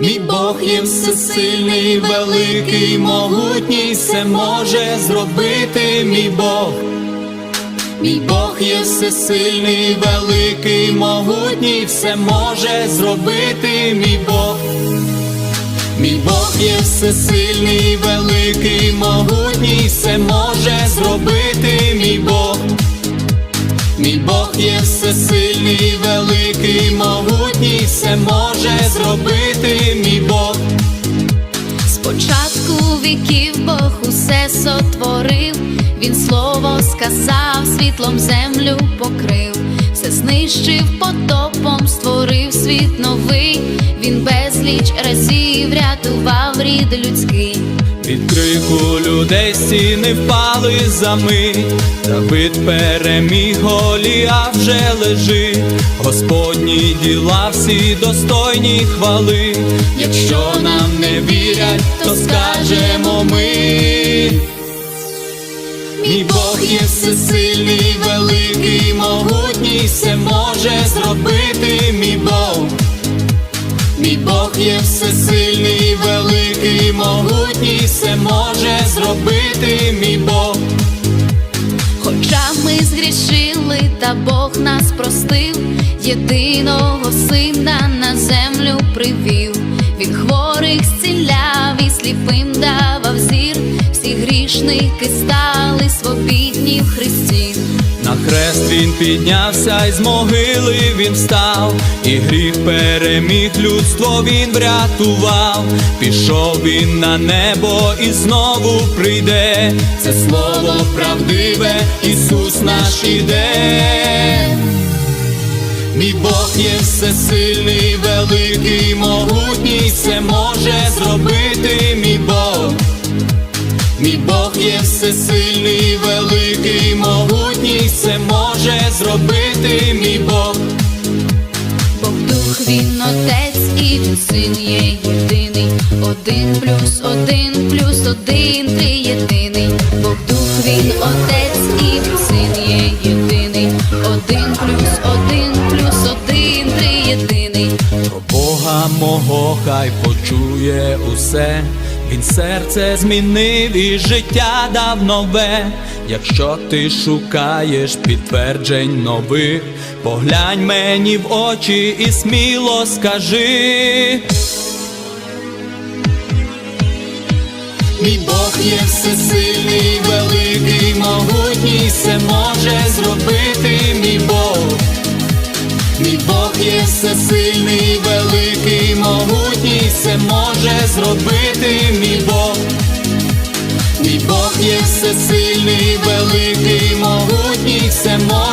Мій Бог є всесильний, великий, могутній, все може зробити мій Бог. Мій Бог є всесильний, великий, могутній, все може зробити мій Бог. Мій Бог є всесильний, великий, могутній, все може зробити мій Бог. Мій Бог є всесильний, великий, могутній, все може зробити мій Бог. Спочатку віків Бог усе сотворив, Він слово сказав, світлом землю покрив, все знищив потопом, створив світ новий, він безліч разів рятував рід людський. Від крику людей стіни впали за мить, Давид переміг Голія вже лежить, Господні діла всі достойні хвали. Якщо нам не вірять, то скажемо ми. Мій Бог є всесильний, великий, могутній, все може зробити могутній, все може зробити мій Бог. Хоча ми згрішили, та Бог нас простив, єдиного сина на землю привів. Він хворих зціляв і сліпим давав зір. Всі грішники стали свобідні в Христі. На хрест він піднявся, і з могили він встав, і гріх переміг людство він врятував. Пішов він на небо і знову прийде. Це слово правдиве, Ісус наш іде. Мій Бог є всесильний, великий, могутній, все може зробити мій Бог. Мій Бог є всесильний, великий, могутній, все може зробити мій Бог. Бог дух він отець і він син є єдиний. Один плюс один плюс один три єдиний. Бог дух він отець і він син є єдиний. Один плюс один плюс один три єдиний. Про Бога мого хай почує усе. Він серце змінив і життя дав нове. Якщо ти шукаєш підтверджень нових, поглянь мені в очі і сміло скажи. Мій Бог є всесильний, великий, могутній, все може зробити Мій Бог є всесильний, великий, могутній, все може зробити мій Бог, мій Бог є всесильний, великий, могутній, все може.